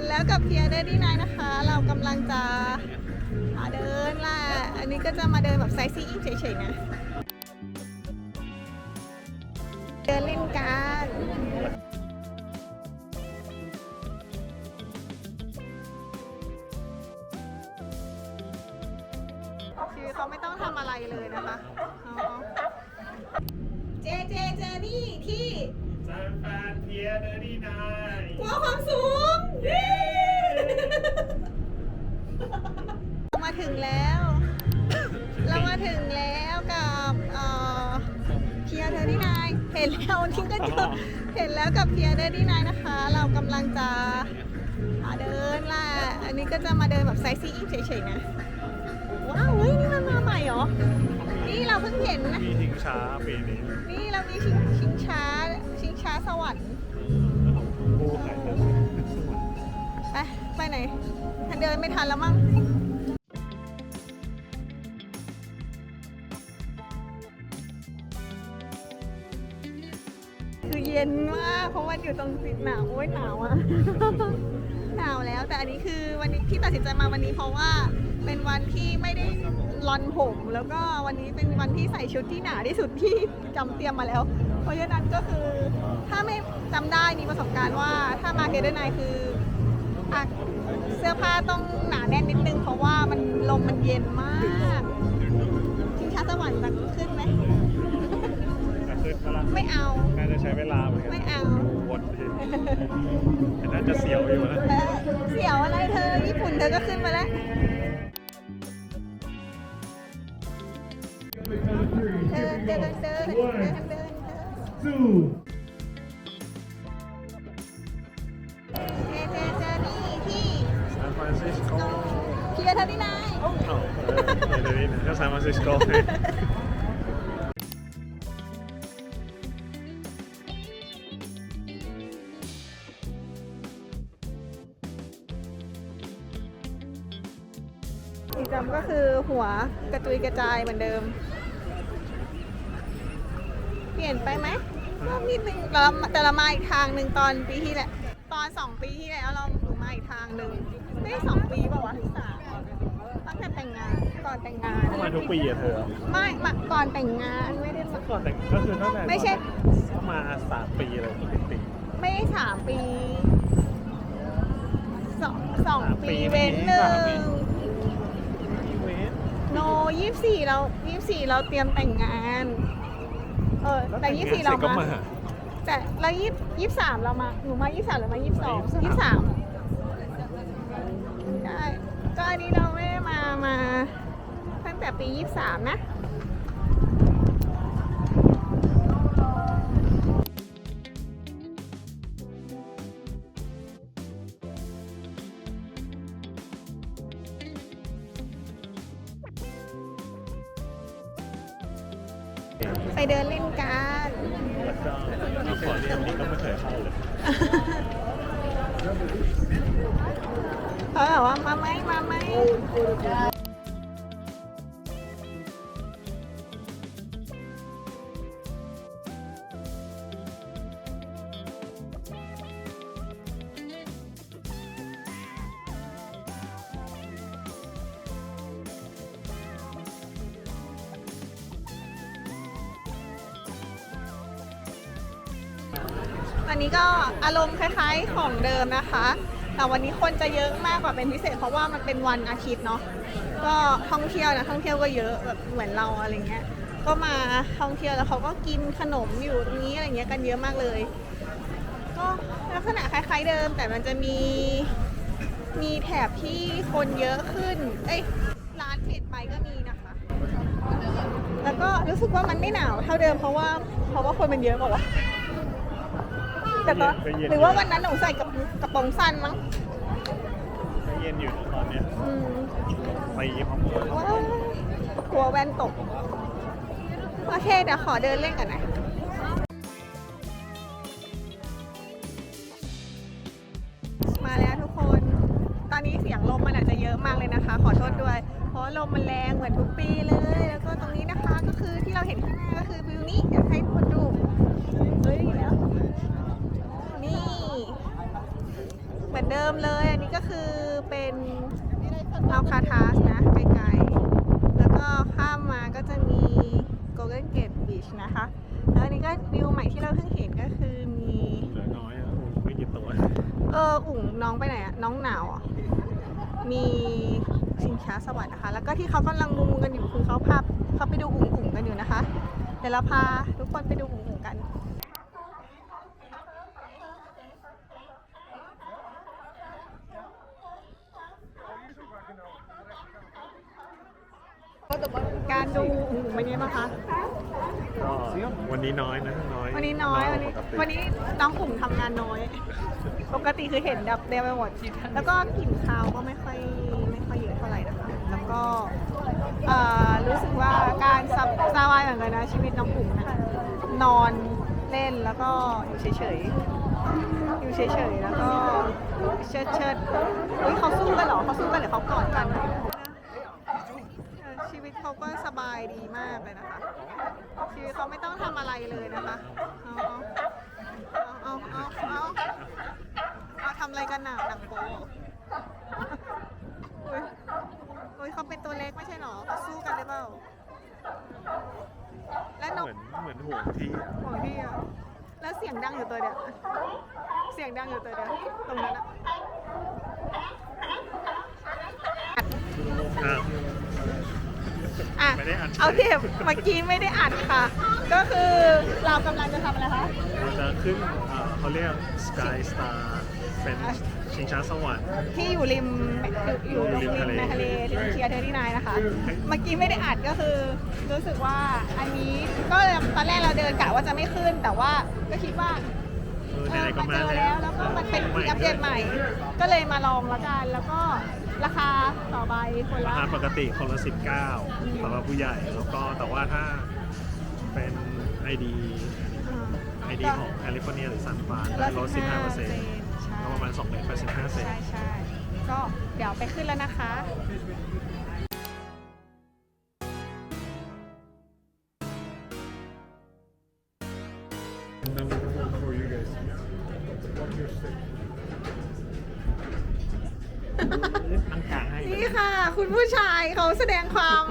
นแล้วกับเพียเดอร์ดี้ไนนะคะ เรากำลังจะมาเดินล่ะ อันนี้ก็จะมาเดินแบบไซซีอิงเฉยๆนะ เดินเล่นกันคือเขาไม่ต้องทำอะไรเลยนะคะอ๋อเจเจเจอนี่ที่ซานฟรานเทียเดอร์ดี้ไนกลัวความสูง เย้ เรามา ถึงแล้ว เรามาถึงแล้วกับเอ่อเพียเดอร์ดี้นายเห็นแล้วที่ก็เจอเห็นแล้วกับเพียเดอร์ดี้นายนะคะ เรากำลังจะมาเดินล่ะอันนี้ก็จะมาเดินแบบไซซีอิงเฉยๆนะ ว้าวเฮ้ยนี่มันมาใหม่เหรอ นี่เราเพิ่งเห็นนะ มีทิ้งช้าปีนี้นี่เรามีชิงชิงช้าชิงช้าสวรรค์โอ้ขายเลยไปไปไหนทันเดินไม่ทันแล้วมั้ง ย็นมากเพราะว่าอยู่ตรงติดหนาวโอ้ยหนาวอะหนาวแล้ว แต่อันนี้คือวันนี้ที่ตัดสินใจมาวันนี้เพราะว่าเป็นวันที่ไม่ได้รอนผม แล้วก็วันนี้เป็นวันที่ใส่ชุดที่หนาที่สุดที่จำเตรียมมาแล้ว เพราะฉะนั้นก็คือถ้าไม่จำได้มีประสบการณ์ว่าถ้ามาเกเดอร์ไนคืออะเสื้อผ้าต้องหนาแน่นนิดนึง เพราะว่ามันลมมันเย็นมากชิงช้าสวรรค์จะขึ้นไหม ขึ้นก็ละไม่เอาน่าจะใช้เวลาเหมือนกันไม่เอาวนทีแต่น่าจะเสียวอยู่นะ เออเสียวอะไรเธอ ญี่ปุ่นเธอก็ขึ้นมาแล้ว เดินเดินเดินเดินเดินเดินสู้เจเจเจอนี่ที่ซานฟรานซิสโกเพียเธอที่ไหน เอ้าเออเดี๋ยวนี้ก็ซานฟรานซิสโกไง หัวกระจุยกระจายเหมือนเดิม เปลี่ยนไปไหมก็นิดนึงเราแต่เรามาอีกทางหนึ่งตอนปีที่แล้วตอนสองปีที่แล้วเราหนูมาอีกทางหนึ่งไม่ได้สองปีป่าวะที่สามตั้งแต่แต่งงานก่อนแต่งงานมาทุกปีอะเธอไม่มาก่อนแต่งงานไม่ได้มาก่อนแต่งก็คือตั้งแต่ไม่ใช่ก็มาสามปีเลยติดไม่ได้สามปีสองสองสามปีปีเว้นหนึ่สามปีงๆอีเว นต์โนยี่สี่เรายี่สี่เราเตรียมแต่งงาน เออแต่ยี่สี่เราก็มามาแต่แล้วยี่ยี่สามเรามาหนูมายี่สามหรือมายี่สองมายี่สามใช่ก็อันนี้เราไม่ได้มามาตั้งแต่ปียี่สามนะ ไปเดินเล่นกันแล้วก็เอาขอเรียนนี่ก็ไม่เคยเข้าเลยเขาบอกว่ามาไหมมาไหม วันนี้ก็อารมณ์คล้ายๆของเดิมนะคะ แต่วันนี้คนจะเยอะมากกว่าเป็นพิเศษเพราะว่ามันเป็นวันอาทิตย์เนาะก็ท่องเที่ยวนะท่องเที่ยวก็เยอะแบบเหมือนเราอะไรเงี้ยก็มาท่องเที่ยวแล้วเขาก็กินขนมอยู่ตรงนี้อะไรเงี้ยกันเยอะมากเลย ก็ลักษณะคล้าย ๆเดิมแต่มันจะมีมีแถบที่คนเยอะขึ้น เอ้ยร้านเปิดไปก็มีนะคะ แล้วก็รู้สึกว่ามันไม่หนาวเท่าเดิมเพราะว่าเพราะว่าคนมันเยอะกว่าวะ แต่ตอนก็เย็น หรือว่าวันนั้นหนูใส่กับกระโปรงสั้นมั้งก็เย็นอยู่นะตอนเนี้ยอืมตีพร้อมกันว้าวกลัวแว่นตก โอเคเดี๋ยวขอเดินเล่นกันนะมาแล้วทุกคน ตอนนี้เสียงลมมันอาจจะเยอะมากเลยนะคะ ขอโทษด้วย เพราะลมมันแรงเหมือนทุกปีเลย แล้วก็ตรงนี้นะคะก็คือที่เราเห็นข้างหน้าก็คือวิวนี้เดี๋ยวให้ทุกคนดูเฮ้ยแล้ว นี่ มือน เดิมเลย อันนี้ก็คือเป็นอัลคาทาสนะไกลๆ แล้วก็ข้ามมาก็จะมี Golden Gate Beach นะคะ แล้วอันนี้ก็วิวใหม่ที่เราเพิ่งเห็นก็คือมีเหลือน้อยอะไม่กี่ตัวเอออุ๋งน้องไปไหนอะน้องหนาวอะมีชิงช้าสวรรค์นะคะ แล้วก็ที่เขากำลังมุงกันอยู่คือเขาพาเขาไปดูอุ๋งอุ๋งกันอยู่นะคะ เดี๋ยวเราพาทุกคนไปดูอุ๋งอุ๋งกัน การดูอุ๋งอุ๋งเป็นยังไงบ้างคะ ก็วันนี้น้อยนะน้อยวันนี้น้อยวันนี้กาปกติวันนี้น้องกลุ่มทำงานน้อย ปกติคือเห็นดับเดมไปหมดแล้วก็กลิ่นคาวก็ไม่ค่อยไม่ค่อยเยอะเท่าไหร่นะคะ แล้วก็เอ่อรู้สึกว่าการซับซาวายเหมือนกันนะชีวิตน้องกลุ่มนะนอนเล่นแล้วก็อยู่เฉยๆอยู่เฉยๆแล้วก็เชิดเชิดๆอุ้ยเขาสู้กันเหรอเขาสู้กันหรือเขากอดกัน เขาก็สบายดีมากเลยนะคะชีวิตเขาไม่ต้องทำอะไรเลยนะคะเอาเอาเอาเอาเอาเอาทำอะไรกันหนาหนังโป๊อุ้ยอุ้ยเขาเป็นตัวเล็กไม่ใช่หรอเขาสู้กันหรือเปล่า และนเหกมือนเหมือนห่วงที่อะของพี่อะแล้วเสียงดังอยู่ตัวเดียวเสียงดังอยู่ตัวเดียวตรงนั้นอะ อ้าว อะไม่ได้อัด เอาเทปเมื่อกี้ไม่ได้อัดค่ะ ก็คือเรากำลังจะทำอะไรคะ เราจะขึ้นเอ่อเขาเรียก Sky Star เป็นชิงช้าสวรรค์ ที่อยู่ริมอยู่อยู่ริริมมทะเล ในทะเลที่เชียร์เทอร์ที่นายนะคะ เมื่อกี้ไม่ได้อัดก็คือ รู้สึกว่าอันนี้ก็ตอนแรกเราเดินกะว่าจะไม่ขึ้น แต่ว่าก็คิดว่าเออเอไหนอๆก็มามาเจอแล้วแล้วก็มันเป็นที่อัปเดตใหม่ ก็เลยมาลองละกัน แล้วก็ ราคาต่อใบคนราละคาปกติคนละ 19สำหรับผู้ใหญ่แล้วก็แต่ว่าถ้าเป็น ID ID ของแคลิฟอร์เนียหรือซันฟรานได้ลด15เปอร์เซ็นต์ก็ประมาณ2เมตร85เซนใช่ใช่ก็เดี๋ยวไปขึ้นแล้วนะคะ ตั้งกลางให้นี่ค่ะ คุณผู้ชายเขาแสดงความ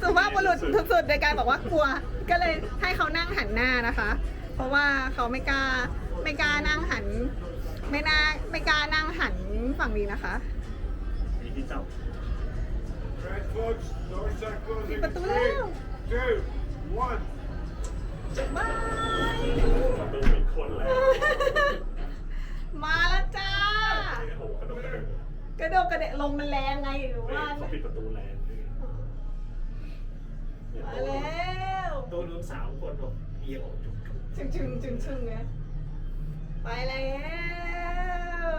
สุภาพบุรุษสุดๆโดยการบอกว่ากลัว ก็เลยให้เขานั่งหันหน้านะคะ เพราะว่าเขาไม่กล้าไม่กล้านั่งหัน ไม่น่าไม่กล้านั่งหันฝั่งนี้นะคะมีที่จับ Right, folks. Door side closing. Keep it to Three, now. two, one. บาย ประตูมีคนแล้ว มาแล้วจ้า โอ้โห กระโดดกระโดดกระโดดกระเดะลมมันแรงไงหรือว่าเขาปิดประตูแรงมาแล้วตัวนู้นสามคนบอกเอียงออกจุกชึงชึงชึงชึงไงไปแล้ว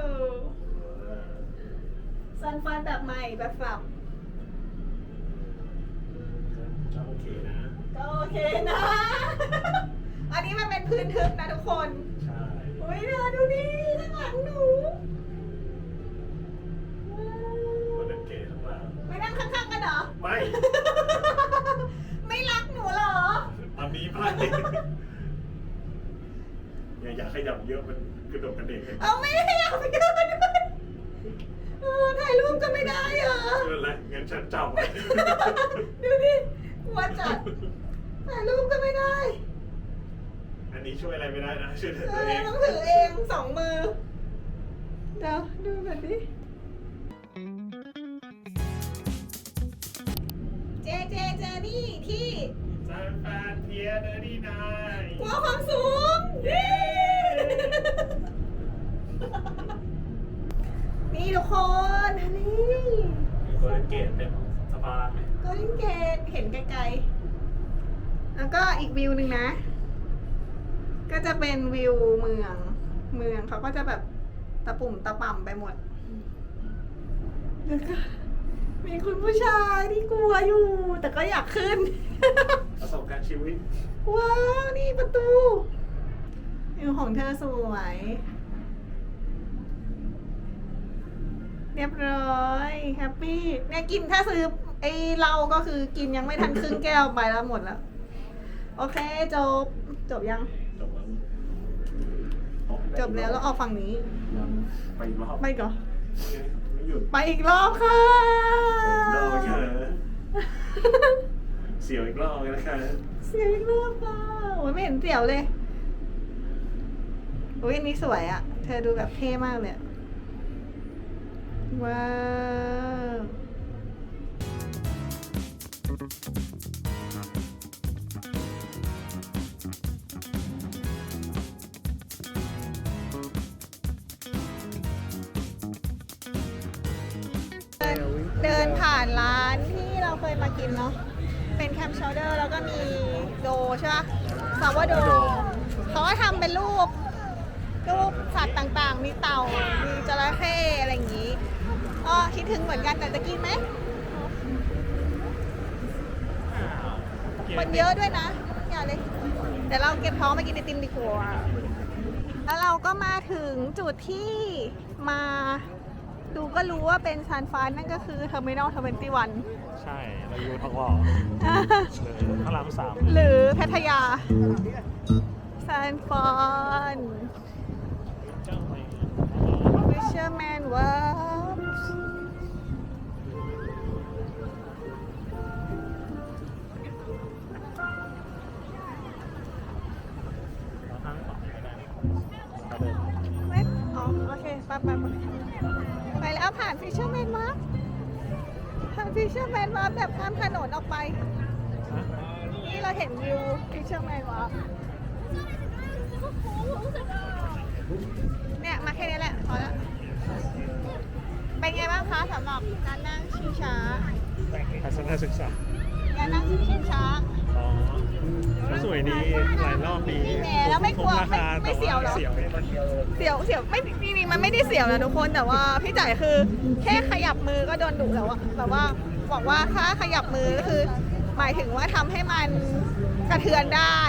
ซันฟันแบบใหม่แบบสับจะโอเคนะก็โอเคนะ อันนี้มันเป็นพื้นทึบนะทุกคนใช่ อุ้ยเธอดูดิข้างหลังหนู คนเล่นเกมทั้งหลาย ไม่นั่งข้างๆกันเหรอ ไม่ ไม่รักหนูเหรอ ตอนนี้ไม่อ ย่าอย่าขยับเยอะมันกระโดดกระเดกกันเอาไม่ได้อยากไปเดินด้วยเออถ่ายรูปก็ไม่ได้เหรอเออแล้วงั้นฉันจับไว้ดูดิกลัวจัดถ่ายรูปก็ไม่ได้อันนี้ช่วยอะไรไม่ได้นะช่วยแต่เอตัวเอองต้องถือเองสองมือเดี๋ยวดูหน่อยดิเจเจเจนี่ที่ซานฟรานเทียเดอร์ดีนายกลัวความสูง เย้ นี่ ทุกคนอันนี้มีคนเล่นเกมเป็นสะพานไหมก็ลิงเกตเห็นไกลๆ แล้วก็อีกวิวหนึ่งนะ ก็จะเป็นวิวเมือง เมืองเขาก็จะแบบตะปุ่มตะป่ำไปหมด แล้วก็มีคุณผู้ชายที่กลัวอยู่ แต่ก็อยากขึ้น ประสบการณ์ชีวิต ว้าว นี่ประตูวิวของเธอสวย เรียบร้อยแฮปปี้เนี่ยกินถ้าซื้อไอ้เหล้าก็คือกินยังไม่ทันครึ่งแก้วไปแล้วหมดแล้ว โอเค จบ จบยัง จบแล้วจบแล้วแล้วออกฝั่งนี้ไปอีกรอบไปอีก่อนไม่หยุดไปอีกรอบค่ะ รอบอีกแล้วเสียวอีกรอบเลยนะคะเสียวอีกรอบค่ะโอ้ยไม่เห็นเสียวเลยอุ้ยอันนี้สวยอะเธอดูแบบเท่มากเลยอะ ว้าวเดินเดินผ่านร้านที่เราเคยมากินเนาะ เป็นแคมชาวเดอร์แล้วก็มีโดใช่ปะซาวโด เขาก็ทำเป็นรูปรูปสัตว์ต่างๆ มีเต่า มีจระเข้อะไรอย่างนี้ ก็คิดถึงเหมือนกันแต่จะกินไหม คนเยอะด้วยนะ อย่าเลย เดี๋ยวเราเก็บท้องไปกินไอติมดีกว่า แล้วเราก็มาถึงจุดที่มาดูก็รู้ว่าเป็นซานฟรานนั่นก็คือเทอร์มินอลทเวนตี้วันใช่เราอยู่ทองหล่อเลยพระรามสามหรือพัทยาซานฟรานเจ้าไหม Fisherman Wharf ไปไปไปไปแล้วผ่าน Fisherman Wharf ผ่าน Fisherman Wharf แบบข้ามถนนออกไปฮะนี่เราเห็นวิว Fisherman Wharf เนี่ยมาแค่นี้แหละพอละเป็นไงบ้างคะสำหรับการนั่งชิงช้าทัศนศึกษาการนั่งชิงช้า อ๋อก็สวยดีหลายรอบดีแหมแล้วไม่กลัวคุ้ราคาไม่ไม่แต่เสียวเหรอเสียวมันเดียวเสียวเสียวไม่จริงๆมันไม่ได้เสียวนะทุกคนแต่ว่าพี่จ่ายคือ แค่ขยับมือก็โดนดุแล้วอะแบบว่าบอกว่าถ้าขยับมือก็คือ หมายถึงว่าทำให้มันกระเทือนได้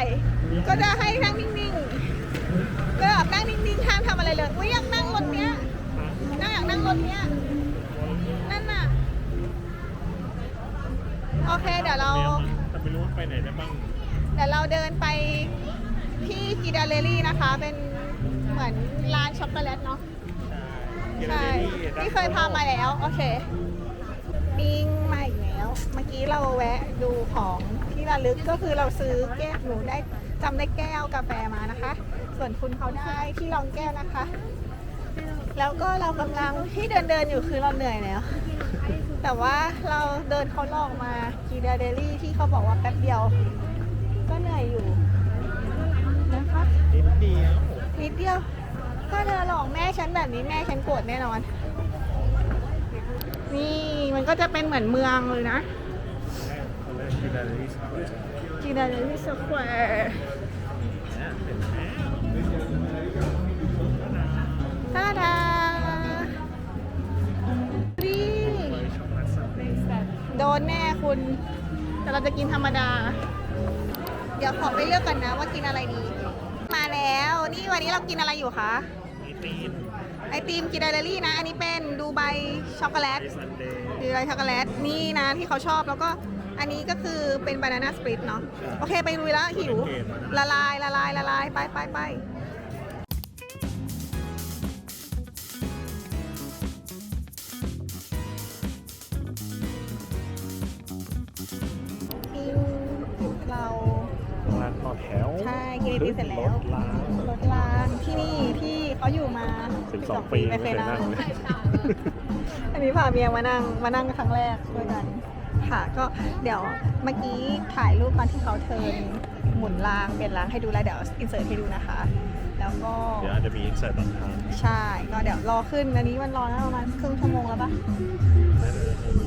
ก็จะให้นั่งนิ่งๆก็แบบนั่งนิ่งๆห้ามทำอะไรเลยอุ้ยอยากนั่งรถเนี้ยนั่งอยากนั่งรถเนี้ยนั่นน่ะโอเคเดี๋ยวเราแต่ ไม่รู้ว่าไปไหนได้บ้างเดี๋ยวเราเดินไปที่กีดาเลลี่นะคะ เป็นเหมือนร้านช็อกโกแลตเนาะ ใช่ที่เคยพามาแล้ว โอเคปิ้งมาอีกแล้ว เมื่อกี้เราแวะดูของที่ระลึกก็คือเราซื้อแก้วหนูได้จำได้แก้วกาแฟมานะคะ ส่วนคุณเขาได้ที่รองแก้วนะคะ แล้วก็เรากำลังที่เดินเดินๆอยู่คือเราเหนื่อยแล้ว แต่ว่าเราเดินเขาลอกมากีดาเดลี่ที่เขาบอกว่าแป๊บเดียว ก็เหนื่อยอยู่นะคะนิดเดียวนิดเดียว ถ้าเธอหลอกแม่ฉันแบบนี้แม่ฉันโกรธแน่นอน นี่มันก็จะเป็นเหมือนเมืองเลยนะกคือดาริสเปิดกีดาเดลี่สแควร์นะเป็น นแน่คุณ แต่เราจะกินธรรมดา เดี๋ยวขอไปเลือกกันนะว่ากินอะไรดี มาแล้ว นี่วันนี้เรากินอะไรอยู่คะมีตีนไอติมกีดาเดลี่นะ อันนี้เป็นดูไบช็อกโกแลตไอซันเดย์ดูไบช็อกโกแลตนี่นะที่เขาชอบแล้วก็อันนี้ก็คือเป็นบานาน่าสปริตเนาะโอเคไปลุยแล้วหิว ละลายละลายละลายไปไปไป นไอติมเสร็จแล้วรถล้างรถรางที่นี่ที่เขาอยู่มา12ปีไม่ไม่เคเคยยนั่นั่งงเลยอันนี้พาเมียมานั่งมานั่งครั้งแรกด้วยกัน ค่ะก็เดี๋ยวเมื่อกี้ถ่ายรูปตอนที่เขาเทิร์นหมุนรางเปลี่ยนรางให้ดูแล้วเดี๋ยวอินเสิร์ตให้ดูนะคะ แล้วก็เดี๋ยวอาจจะมีอินเสิร์ตตอนท้ายใช่ก็เดี๋ยวรอขึ้นอันนี้มันรอนะประมาณครึ่งชั่วโมงแล้วปะ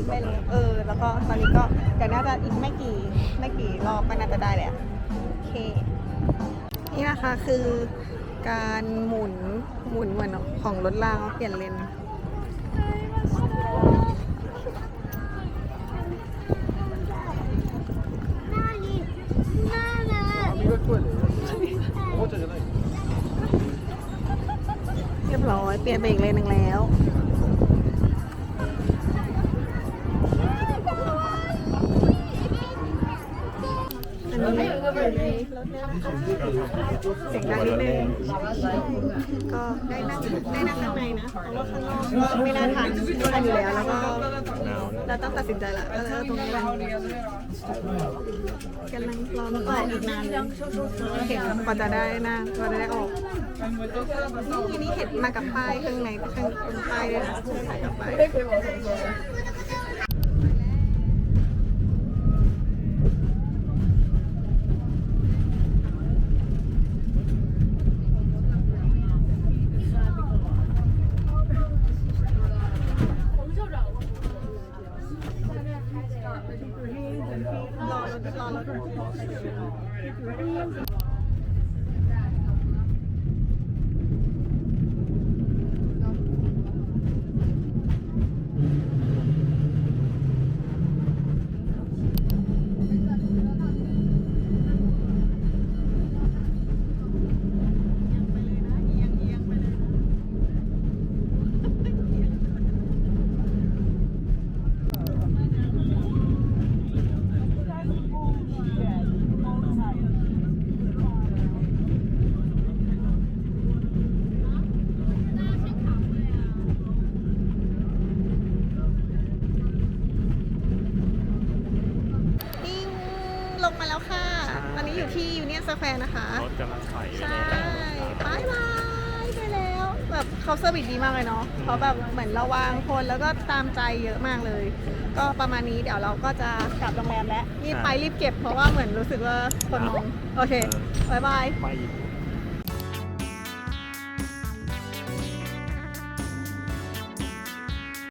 ไม่รู้เออ แล้วก็ตอนนี้ก็เดี๋ยวน่าจะอีกไม่กี่ไม่กี่รอบก็น่าจะได้แหละโอเค นี่นะคะคือการหมุนหมุนเหมือนของรถรางเปลี่ยนเลนเรียบร้อยเปลี่ยนไปอีกเลนหนึ่งแล้ว เสียงดังนิดนึงก็ได้นั่งได้นั่งข้างในนะเพราะว่าข้างนอกไม่น่าทันทันอยู่แล้วแล้วก็หนาเราต้องตัดสินใจละก็เลยเอาตรงนี้แหละกำลังรอรถออกอีกนานเห็นกว่าจะได้นั่งกว่าจะได้ออกนี่นี่เห็นมากับป้ายข้างในข้างตรงป้ายเลยนะถ่ายกับป้าย รอรถรอรถนิ่งลงมาแล้วค่ะ ตอนนี้อยู่ ที่ยูเนียนสแควร์นะคะ รถกำลังถอยใช่บายบายไปแล้ว แบบเขาเซอร์วิสดีมากเลยเนาะเขาแบบเหมือนระวังคนแล้วก็ตามใจเยอะมากเลย ก็ประมาณนี้เดี๋ยวเราก็จะกลับโรงแรมแล้วนี่ไปรีบเก็บเพราะว่าเหมือนรู้สึกว่าคนมอง โอเคบายบาย ไป